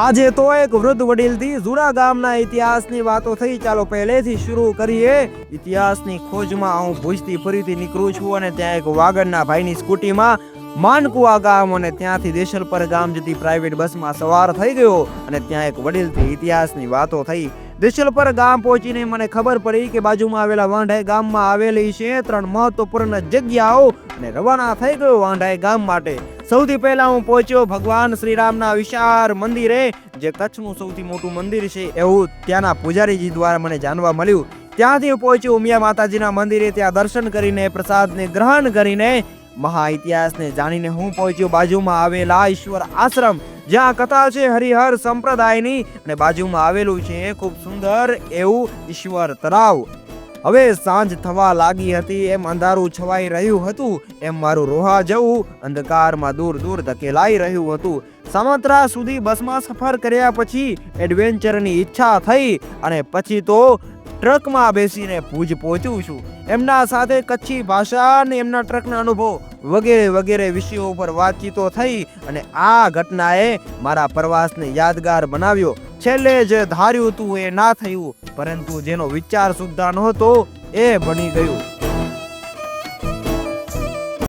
આજે તો એક વૃદ્ધ વડીલથી જૂના ગામના ઇતિહાસની વાતો થઈ. ચાલો પહેલેથી શરૂ કરીએ. ઇતિહાસની ખોજમાં હું ભુજથી ફરીથી નીકળું છું અને ત્યાં એક વાગડના ભાઈની સ્કૂટીમાં માનકુવા ગામ અને ત્યાંથી દેશલપર ગામ જતી પ્રાઇવેટ બસમાં સવાર થઈ ગયો અને ત્યાં એક વડીલથી ઇતિહાસની વાતો થઈ. દેશલપર ગામ પહોંચીને મને ખબર પડી કે બાજુમાં આવેલા વાંઢાઈ ગામમાં આવેલી છે ત્રણ મહત્વપૂર્ણ જગ્યાઓ અને રવાના થઈ ગયો વાંઢાઈ ગામ માટે. સૌથી પહેલા હું પહોંચ્યો ભગવાન શ્રીરામના વિશાળ મંદિરે, જે કચ્છનું સૌથી મોટું મંદિર છે એવું ત્યાંના પૂજારીજી દ્વારા મને જાણવા મળ્યું. ત્યાંથી પહોંચ્યો ઉમિયા માતાજીના મંદિરે, ત્યાં દર્શન કરીને, પ્રસાદને ગ્રહણ કરીને, મહા ઇતિહાસને જાણીને હું પહોંચ્યો. બાજુમાં આવેલા ઈશ્વર આશ્રમ, જ્યાં કથા છે હરિહર સંપ્રદાયની, અને બાજુમાં આવેલું છે ખૂબ સુંદર એવું ઈશ્વર તળાવ. હવે સાંજ થવા લાગી હતી, એમ અંધારું છવાઈ રહ્યું હતું, એમ મારું રોહા જવું, અંધકારમાં દૂર દૂર ધકેલાઈ રહ્યું હતું. સામત્રા સુધી બસમાં સફર કર્યા પછી એડવેન્ચરની ઈચ્છા થઈ અને પછી તો ટ્રકમાં બેસીને ભુજ પહોંચ્યું છું. એમના સાથે કચ્છી ભાષા અને એમના ટ્રકના અનુભવ વગેરે વગેરે વિષયો ઉપર વાતચીતો થઈ અને આ ઘટનાએ મારા પ્રવાસને યાદગાર બનાવ્યો. છેલ્લે જે ધાર્યું હતું એ ના થયું, પરંતુ જેનો વિચાર સુદ્ધા નહોતો, એ બની ગયું.